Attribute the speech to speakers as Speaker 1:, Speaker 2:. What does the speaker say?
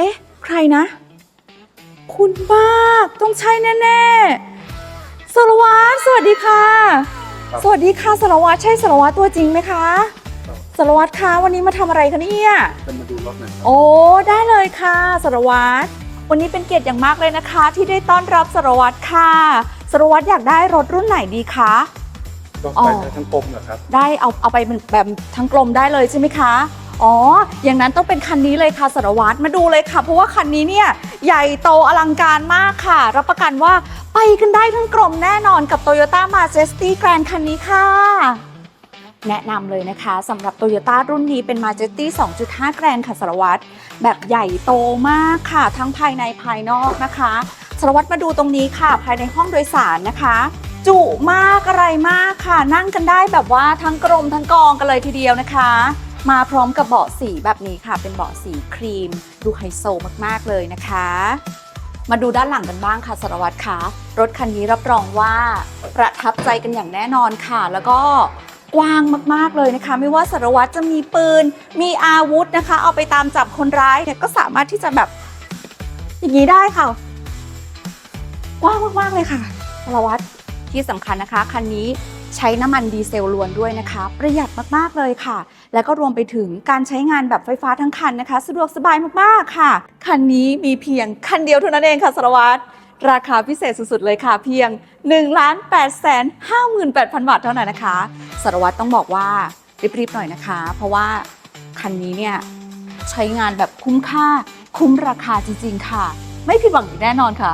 Speaker 1: เอ๊ะ ใครนะ คุณมากต้องใช่แน่ๆสารวัตรสวัสดีค่ะ
Speaker 2: ครับ
Speaker 1: สวัสดีค่ะสารวัตรใช่สารวัตรตัวจริงไหมคะสารวัตรคะวันนี้มาทำอะไรคะเนี่ย
Speaker 2: จะมาดูรถหน่อยครับ
Speaker 1: โอ้ได้เลยค่ะสารวัตรวันนี้เป็นเกียรติอย่างมากเลยนะคะ ที่ได้ต้อนรับสารวัตรค่ะสารวัตรอยากได้รถรุ่นไหนดีคะ
Speaker 2: ก็
Speaker 1: อ๋อ
Speaker 2: ไปได้ทั้งกลมเหรอครับ
Speaker 1: ได้เอาเอาไปเป็นแบบทั้งกลมได้เลยใช่ไหมคะ อ๋อ อย่างนั้นต้องเป็นคันนี้เลยค่ะสารวัตรมาดูเลยค่ะ เพราะว่าคันนี้เนี่ยใหญ่โตอลังการมากค่ะ รับประกันว่าไปกันได้ทั้งกลมแน่นอนกับ Toyota Majesty Grand คันนี้ค่ะ แนะนำเลยนะคะสำหรับ Toyota รุ่นนี้เป็น Majesty 2.5 Grand ค่ะสารวัตรแบบใหญ่โตมากค่ะ ทั้งภายในภายนอกนะคะสารวัตรมาดูตรงนี้ค่ะ ภายในห้องโดยสารนะคะจุมากอะไรมากค่ะ นั่งกันได้แบบว่าทั้งกรมทั้งกองกันเลยทีเดียวนะคะ มาพร้อมกับเบาะสีแบบนี้ค่ะ เป็นเบาะสีครีม ดูไฮโซมากๆเลยนะคะ มาดูด้านหลังกันบ้างค่ะสารวัตรคะรถคันนี้รับรองว่าประทับใจกันอย่างแน่นอนค่ะ แล้วก็กว้างมากๆเลยนะคะ ไม่ว่าสารวัตรจะมีปืน มีอาวุธนะคะ เอาไปตามจับคนร้ายเนี่ยก็สามารถที่จะแบบ อย่างนี้ได้ค่ะ กว้างมากๆเลยค่ะสารวัตร ที่สำคัญนะคะ คันนี้ใช้น้ำมันดีเซลล้วนด้วยนะคะ ประหยัดมาก ๆ เลยค่ะ แล้วก็รวมไปถึงการใช้งานแบบไฟฟ้าทั้งคันนะคะ สะดวกสบายมาก ๆ ค่ะ คันนี้มีเพียงคันเดียวเท่านั้นเองค่ะสารวัตรราคาพิเศษสุด ๆ เลยค่ะ เพียง 1 8 5 8 0 0 0 บาทเท่านั้นนะคะสารวัตรต้องบอกว่ารีบ ๆ หน่อยนะคะ เพราะว่าคันนี้เนี่ยใช้งานแบบคุ้มค่าคุ้มราคาจริง ๆ ค่ะ ไม่ผิดหวังอย่างแน่นอนค่ะ